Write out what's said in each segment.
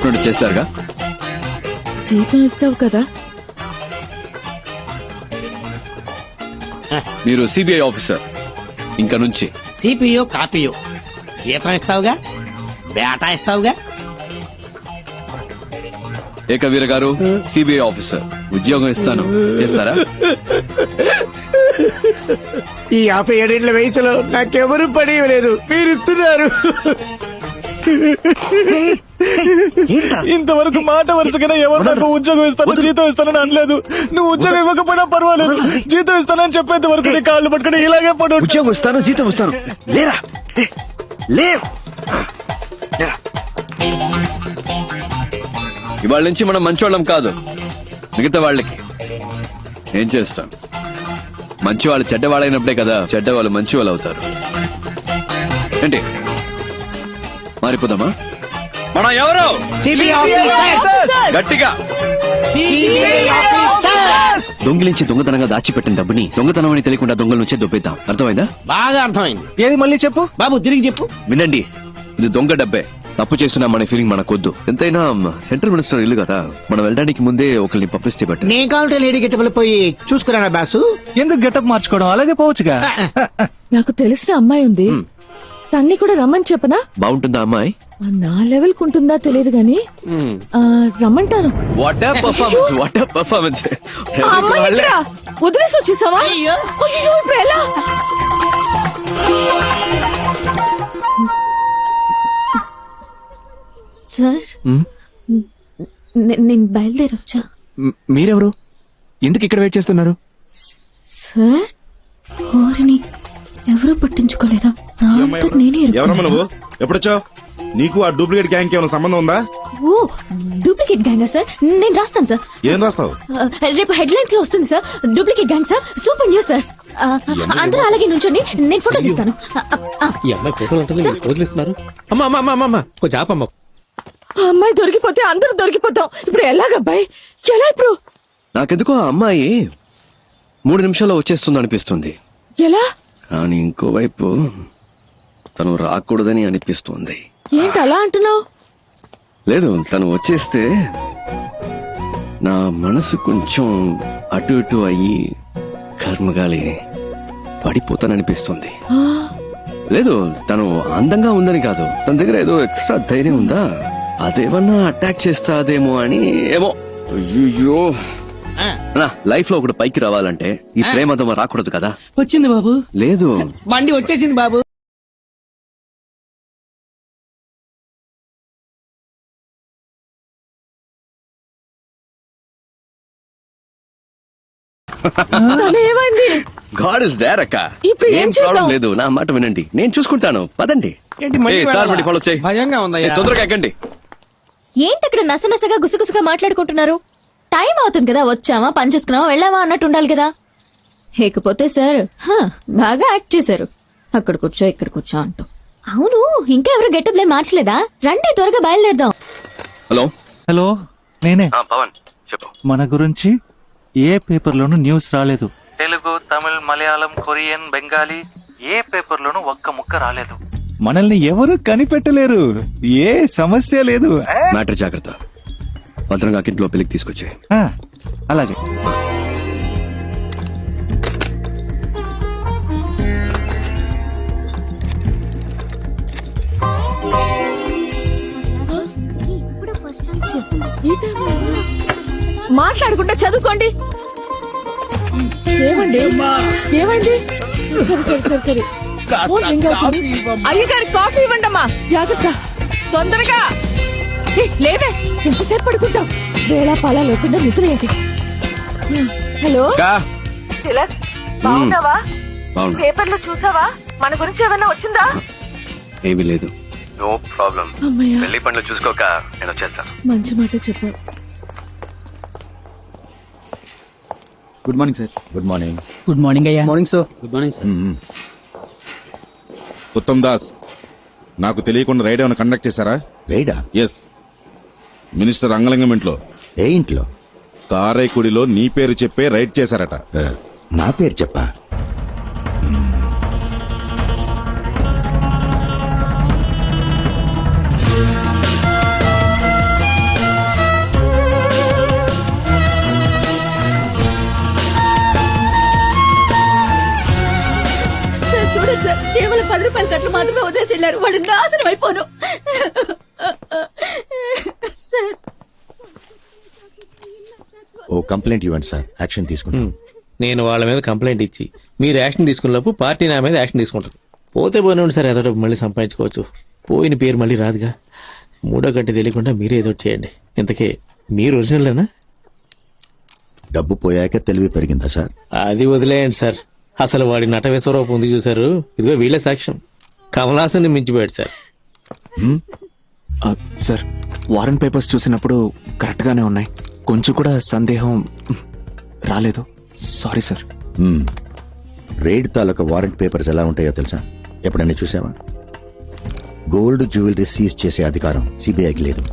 చెప్పినట్టు చేస్తారుగా జీతం ఇస్తావు కదా? మీరు సిబిఐ ఆఫీసర్. ఇంకా నుంచి. సిపియో కాపీయో. జీతం ఇస్తావుగా? బేటా ఇస్తావుగా? ఏకవీర గారు సిబిఐ ఆఫీసర్. ఉద్యోగం ఇస్తాను. చేస్తారా? ఈ యాభై ఏడేళ్ళ వయసులో నాకెవరు పని లేదు మీరు ఇస్తున్నారు. ఇంతవరకు మాట వరుసగానే ఎవరు నాకు ఉద్యోగం ఇస్తాను జీతం ఇస్తానని అనలేదు. నువ్వు ఉద్యోగం ఇవ్వకపోయినా పర్వాలేదు. జీతం ఇస్తానని చెప్పేంత వరకు నీ కాళ్ళు పట్టుకుని ఇలాగే పడు. ఉద్యోగం ఇస్తాను జీతం ఇస్తాను లేరా? లే, లేవు. ఇవాళ నుంచి మనం మంచోళ్ళం కాదు. మిగతా వాళ్ళకి. ఏం చేస్తాం? మంచి వాళ్ళు చెడ్డవాళ్ళైనప్పుడే కదా చెడ్డవాళ్ళు మంచి వాళ్ళు అవుతారు. ఏంటి? మారిపోదామా? మనం ఎవరు? గట్టిగా. దొంగిలించి దొంగతనంగా దాచిపెట్టిన డబ్బుని దొంగతనం అని తెలియకుండా దొంగల నుంచే దొబ్బేద్దాం. అర్థమైందా? బాగా అర్థమైంది. ఏది మళ్ళీ చెప్పు? బాబు తిరిగి చెప్పు. వినండి ఇది దొంగ డబ్బే. తప్పు చేస్తున్నామనే ఫీలింగ్ మనకొద్దు. ఎంతైనా సెంట్రల్ మినిస్టర్ ఇల్లు కదా. మనం వెళ్ళడానికి ముందే ఒకరిని పంపిస్తే బట్టి నేను కావాలంటే లేడీ గెట్టబుల్ పోయి చూసుకురానా బాసు? ఎందుకు గెటప్ మార్చుకోవడం? అలాగే పోవచ్చుగా. నాకు తెలిసిన అమ్మాయి ఉంది. తన్ని కూడా రమ్మని చెప్పనా? బాగుంటుందా అమ్మాయి? నా లెవెల్ కుంటుందా తెలియదు గాని. రమ్మంటాను. వాట్ పర్ఫార్మెన్స్ వాట్ పర్ఫార్మెన్స్ ఆ అమ్మాయి ఎక్కడా? వదిలేసి వచ్చేసావా? ఇప్పుడు ఎలా? సార్ నే- నేను బయలుదేరొచ్చా? మీరెవరు? ఎందుకు ఇక్కడ వెయిట్ చేస్తున్నారు? సార్ ఓరిని ఎవరూ పట్టించుకోలేదా? నా అంతట నేనే ఎవరమ్మ నువ్వు? ఎప్పుడొచ్చావు? నీకు ఆ డూప్లికేట్ గ్యాంగ్ ఏమైనా సంబంధం ఉందా? ఓ డూప్లికేట్ గ్యాంగా సార్? నేను రాస్తాను సార్. ఏం రాస్తావు? ఆ, రేపు హెడ్లైన్స్లో వస్తుంది sir. Duplicate gang sir. Super news sir. ఆ, అందరూ అలాగే నుంచోండి. నేను ఫోటో తీస్తాను. ఆ, ఆ, ఆ. ఈ అమ్మాయి ఫోటోలు అమ్మా అమ్మా అమ్మా అమ్మా కొంచెం ఆపమ్మ. ఆ అమ్మాయి దొరికిపోతే అందరూ దొరికిపోతాం. ఇప్పుడు ఎలాగబ్బాయి? ఎలా ఇప్పుడు? నాకెందుకో ఆ అమ్మాయి మూడు నిమిషాల్లో వచ్చేస్తుంది అనిపిస్తుంది ఎలా? కానీ ఇంకోవైపు తను రాకూడదని అనిపిస్తుంది. ఏంటి అలా అంటున్నావు? లేదు తను వచ్చేస్తే నా మనసు కొంచెం అటు ఇటు అయ్యి కర్మగాలి పడిపోతాననిపిస్తుంది. లేదు తను అందంగా ఉందని కాదు. తన దగ్గర ఏదో ఎక్స్ట్రా ధైర్యం ఉందా? అదేమన్నా అటాక్ చేస్తాదేమో అని ఏమో. అయ్యో లైఫ్లో ఒకటి పైకి రావాలంటే ఈ ప్రేమతో రాకూడదు కదా? వచ్చింది బాబు. లేదు. బండి వచ్చేసింది బాబు. ఏమైంది గాడ్ ఇస్ దేర్ అక్క. ఇప్పుడు ఏం ఏం చేద్దాం? ప్రాబ్లం లేదు నా మాట వినండి. నేను చూసుకుంటాను. పదండి. సార్ ఫాలో చేయి. భయంగా తొందరగా ఎక్కండి. ఏంటి అక్కడ నసనసగా గుసగుసగా మాట్లాడుకుంటున్నారు? టైం అవుతుంది కదా వచ్చామా పని చేసుకున్నావా వెళ్ళావా అన్నట్టు ఉండాలి కదా. లేకపోతే సార్ హ, బాగా యాక్ట్ చేశారు. అక్కడ కూర్చో ఇక్కడ కూర్చో అంటూ. అవును ఇంకా ఎవరు గెటప్లే మార్చలేదా? రండి త్వరగా బయలుదేరదాం. హలో. హలో నేనే. పవన్ చెప్పు. మన గురించి ఏ పేపర్లోనూ న్యూస్ రాలేదు. తెలుగు తమిళ్ మలయాళం కొరియన్ బెంగాలీ ఏ పేపర్లోనూ ఒక్క ముక్క రాలేదు. మనల్ని ఎవరు కనిపెట్టలేరు? ఏ సమస్య లేదు. మ్యాటర్ జాగ్రత్త. భద్రంగా ఇంట్లో పెళ్ళికి తీసుకొచ్చే ఆ, అలాగే? మాట్లాడుకుంటే చదువుకోండి. ఏమండి? సరే సరే సరే సరే. అయ్యగారి కాఫీ ఇవ్వండి అమ్మా జాగ్రత్త. తొందరగా. లేవే. ఎంతసేపు పడుకుంటాం వేళ పాలా లేకుండా నిద్ర ఏంటి హలో? తిలక్ బాగున్నావా? బాగున్నా. పేపర్లో చూసావా? మన గురించి ఏమైనా వచ్చిందా? ఏమీ లేదు. No problem. పెళ్ళి పనులు చూసుకోక నేను వచ్చేస్తాను మంచి మాట చెప్పావు good morning sir good morning good morning అయ్యా. Morning sir good morning sir Uttam Das నాకు తెలియకుండా రైడ్ ఏమైనా కండక్ట్ చేశారా? రైడా? ఎస్ మినిస్టర్ అంగలింగం ఇంట్లో ఏ ఇంట్లో? తారైకుడిలో నీ పేరు చెప్పే రైట్ చేశారట. నా పేరు చెప్పా? కేవలం పది రూపాయల కట్లు మాత్రమే వదిలేసి వెళ్ళారు. వాడు నాశనం అయిపోను. సార్. ఓ కంప్లైంట్ ఇవ్వండి సార్. యాక్షన్ తీసుకుంటాం. నేను వాళ్ళ మీద కంప్లైంట్ ఇచ్చి మీరు యాక్షన్ తీసుకున్నప్పుడు పార్టీ నా మీద యాక్షన్ తీసుకుంటారు పోతే పోనివ్వండి సార్ ఏదో మళ్ళీ సంపాదించుకోవచ్చు. పోయిన పేరు మళ్ళీ రాదుగా. మూడో గంట తెలియకుండా మీరే ఏదో చేయండి. ఇంతకీ మీరు ఒరిజినల్లేనా డబ్బు పోయాక తెలివి పెరిగిందా సార్? అది వదిలేయండి సార్. అసలు వాడి నట విశ్వరూపం ఉంది చూసారు ఇదిగో వీళ్ళే సాక్ష్యం. కమలాసన్ని మించిపోయాడు సార్. సార్ వారెంట్ పేపర్స్ చూసినప్పుడు కరెక్ట్గానే ఉన్నాయి. కొంచెం కూడా సందేహం రాలేదు. Sorry sir. రేడ్ తాలూకా వారెంట్ పేపర్స్ ఎలా ఉంటాయో తెలుసా? ఎప్పుడైనా చూసావా? గోల్డ్ జ్యువెలరీ సీజ్ చేసే అధికారం సిబిఐకి లేదు.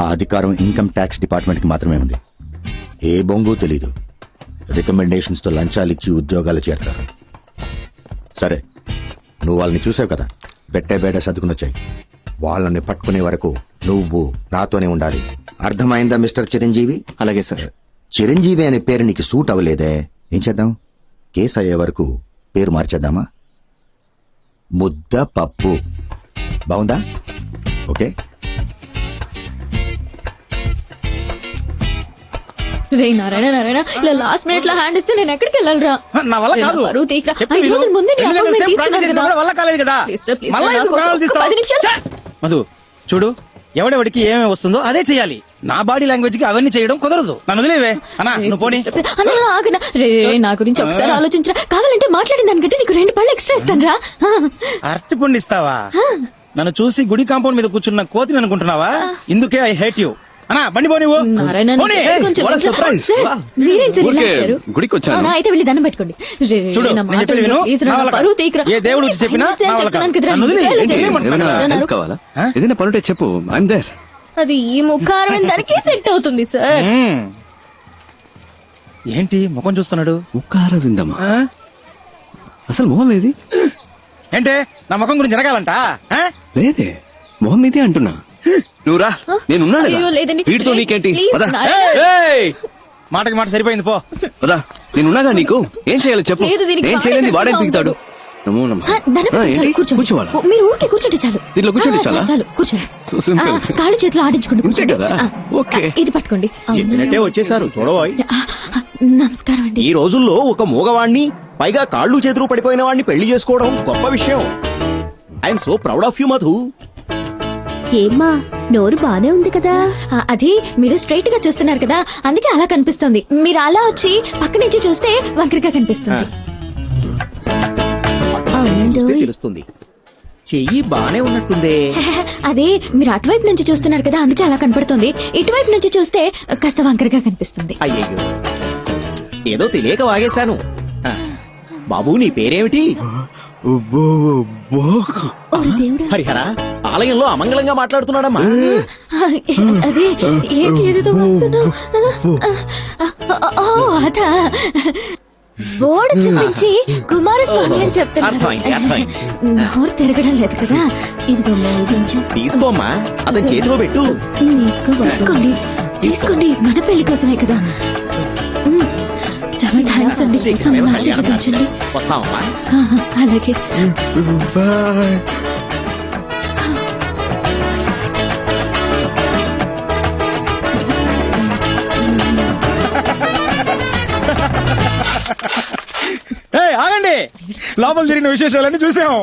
ఆ అధికారం ఇన్కమ్ ట్యాక్స్ డిపార్ట్మెంట్కి మాత్రమే ఉంది. ఏ బొంగు తెలీదు. రికమెండేషన్స్తో లంచాలు ఇచ్చి ఉద్యోగాలు చేరతారు. సరే నువ్వు వాళ్ళని చూసావు కదా? పెట్టే బేట సర్దుకునొచ్చాయి వాళ్ళని పట్టుకునే వరకు నువ్వు నాతోనే ఉండాలి. అర్థమైందా మిస్టర్ చిరంజీవి? అలాగే సార్. చిరంజీవి అనే పేరు నీకు సూట్ అవ్వలేదే. ఏం చేద్దాం? కేసు అయ్యే వరకు పేరు మార్చేద్దామా? ముద్ద పప్పు. బాగుందా? ఓకే. రే నారాయణ నారాయణ ఇలా లాస్ట్ మినిట్లో హ్యాండ్ ఇస్తే నేను ఎక్కడికి వెళ్ళాలరా? నా వల్ల కాదు. పరువు ఐదు. రోజుల ముందే నీ నెలలు తీసుకున్నాను కదా. వల్ల కాలేదు కదా. తీస్తావు? పది నిమిషాలు. మధు చూడు ఎవడెవడికి ఏమేమి వస్తుందో అదే చెయ్యాలి. నా బాడీ లాంగ్వేజ్కి అవన్నీ చేయడం కుదరదు. నన్ను వదిలేవే. అన్నా నువ్వు పోనీ. అన్న, అన్న, ఆగనా. రే, రే, నా గురించి ఒకసారి ఆలోచించరా. కావాలంటే మాట్లాడిన దానికంటే నీకు రెండు పళ్ళు ఎక్స్ట్రా ఇస్తాను రా అరటి పండు ఇస్తావా నన్ను చూసి గుడి కాంపౌండ్ మీద కూర్చున్న కోతిని అనుకుంటున్నావా? ఇందుకే ఐ హేట్ యూ అన్నా బండి పోనీ నారాయణ పోనీ కొంచెం what a కొంచెం- surprise. Sir, Wow. మీరేం సార్ ఇలా ఊరికే వచ్చారు? గుడికి వచ్చాను. అవునా, అయితే వెళ్ళి దండం పెట్టుకోండి రే, రే, చూడు, నా నేను మాట చెప్పేది విను. విను. ప్లీజ్ రా, నా నా వల్ల పరువు కాదు. తీయకురా. ఏ దేవుడు వచ్చి చెప్పినా నేను నా వల్ల చెప్తున్నాను కాదు. కదరా, నన్ను వదిలేయ్. ఇలా ఏంటి? చేయండి. ఏమంటున్నావు? ఏదైనా పనుంటే చెప్పు ఐఎమ్ దేర్ అది ఈ ముఖారం దానికి సెట్ అవుతుంది సార్ మ్మ్. ఏంటి ముఖం చూస్తున్నాడు ఉకార విందమా ఆ? అసలు మొహం ఏది ఏంటే నా ముఖం గురించి జరగాలంట? లేదే మొహం ఇదే అంటున్నా నువ్వు రా నేనున్నాను అయ్యో, లేదండి. వీటితో నీకేంటి ప్లీజ్, పద. నా- ఏయ్! మాటకి మాట సరిపోయింది పో పద నేనున్నాగా నీకు ఏం చేయాలి చెప్పు లేదు, దీనికి ఏం చేయలేంది వాడే వాడేం గట్టిగా పీకుతాడు నమో నమః. ఆ, దండం ఆ, పెట్టుకోండి, ఏంటి? కూర్చోండి. కూర్చోవాలా ఓ, మీరు ఊరికే కూర్చుంటే చాలు దీంట్లో కూర్చుంటే ఆ, చాలా? చాలు కూర్చోండి So simple. ఆ, కాళ్ళు చేతులు ఆడించుకోండి అంతే కూర్చోండి. కదా? ఆ, ఓకే. ఆ, ఇది పట్టుకోండి చెప్పినట్టే వచ్చేసారు చూడబోయ్ ఆ, ఆ, నమస్కారం అండి ఈ రోజుల్లో ఒక మూగవాణ్ణి పైగా కాళ్ళు చేతులు పడిపోయిన వాడిని పెళ్ళి చేసుకోవడం గొప్ప విషయం I'm so proud of you Madhu ఏమ్మా నోరు బానే ఉంది కదా? ఆ, అది మీరు స్ట్రైట్గా చూస్తున్నారు కదా అందుకే అలా కనిపిస్తుంది. మీరు అలా వచ్చి పక్క నుంచి చూస్తే వంకరగా కనిపిస్తుంది. చూస్తే తెలుస్తుంది. చెయ్యి బానే ఉన్నట్టుందే. అదే మీరు అటువైపు నుంచి చూస్తున్నారు కదా అందుకే అలా కనపడుతుంది. ఇటువైపు నుంచి చూస్తే కాస్త వంకరగా కనిపిస్తుంది. అయ్యయ్యో. ఏదో తెలియక వాగేశాను. ఆ, బాబు నీ పేరేమిటి? దేవుడా. హరిహర. ఆలయంలో అమంగళంగా మాట్లాడుతున్నాడమ్మా. అదే ఏంటి అదా. బోర్డు చూపించి కుమారస్వామి అని. నోరు తిరగడం లేదు కదా. తీసుకోమ్మా అతని చేతిలో పెట్టు. తీసుకో తీసుకోండి. తీసుకోండి. మన పెళ్ళి కోసమే కదా. చాలా థ్యాంక్స్ అండి. అలాగే. ఏయ్, ఆగండి. లోపల జరిగిన విశేషాలన్నీ చూసాము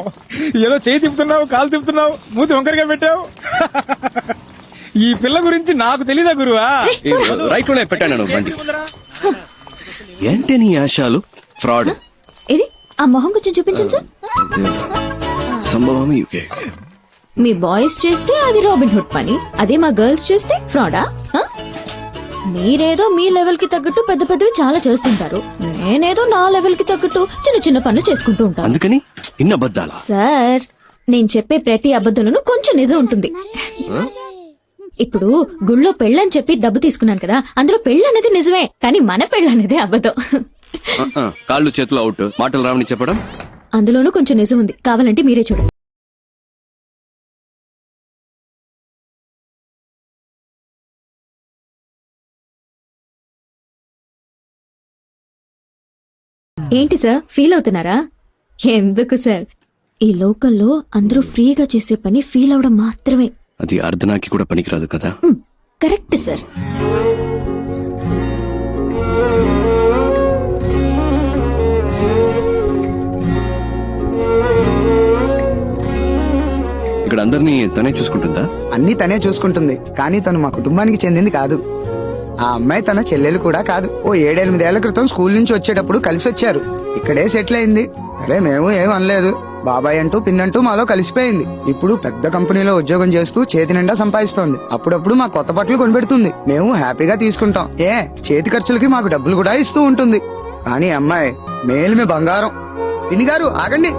ఏదో చేయి తిప్పుతున్నావు కాలు తిప్పుతున్నావు మూతి వంకరగా పెట్టావు. ఈ పిల్ల గురించి నాకు తెలీదా గురువా? రైట్లోనే పెట్టాను బండి. ఏంటి నీ ఆశాలు? ఫ్రాడ్. ఇది ఆ మొహం కొంచెం చూపించండి సార్. సంభవం యూకే. మీ బాయ్స్ చేస్తే అది రాబిన్ హుడ్ పని అదే మా గర్ల్స్ చేస్తే ఫ్రాడా? మీరేదో మీ లెవెల్కి తగ్గట్టు పెద్ద పెద్దవి చాలా చేస్తుంటారు. నేనేదో నా లెవెల్కి తగ్గట్టు చిన్న చిన్న పనులు చేసుకుంటూ ఉంటాను. అందుకని ఇన్న అబద్ధాలా? సార్ నేను చెప్పే ప్రతి అబద్ధంలోనూ కొంచెం నిజం ఉంటుంది. ఇప్పుడు గుళ్ళో పెళ్ళని చెప్పి డబ్బు తీసుకున్నాను కదా అందులో పెళ్ళి అనేది నిజమే కానీ మన పెళ్ళి అనేది అబద్ధం. ఆ, ఆ, కాళ్ళు చేతులు అవుట్ మాటలు రావని చెప్పడం? అందులోనూ కొంచెం నిజం ఉంది. కావాలంటే మీరే చూడండి. ఏంటి సార్? ఫీల్ అవుతున్నారా? ఎందుకు సార్? ఈ లోకల్లో అందరూ ఫ్రీగా చేసే పని ఫీల్ అవడం మాత్రమే. అది అర్ధనాకి కూడా పనికిరాదు కదా? Correct sir. ఇక్కడ అందరినీ తనే చూసుకుంటుందా? అన్ని తనే చూసుకుంటుంది. కానీ తను మా కుటుంబానికి చెందింది కాదు. ఆ అమ్మాయి తన చెల్లెలు కూడా కాదు. ఓ ఏడెనిమిదేళ్ళ క్రితం స్కూల్ నుంచి వచ్చేటప్పుడు కలిసి వచ్చారు. ఇక్కడే సెటిల్ అయింది. అరే మేము ఏం అనలేదు. బాబాయ్ అంటూ పిన్నంటూ మాలో కలిసిపోయింది. ఇప్పుడు పెద్ద కంపెనీలో ఉద్యోగం చేస్తూ చేతి నిండా సంపాదిస్తోంది. అప్పుడప్పుడు మా కొత్త బట్టలు కొనిపెడుతుంది. మేము హ్యాపీగా తీసుకుంటాం. ఏ చేతి ఖర్చులకి మాకు డబ్బులు కూడా ఇస్తూ ఉంటుంది. కానీ అమ్మాయి మేలు మీ బంగారం. పిన్ని గారు ఆగండి.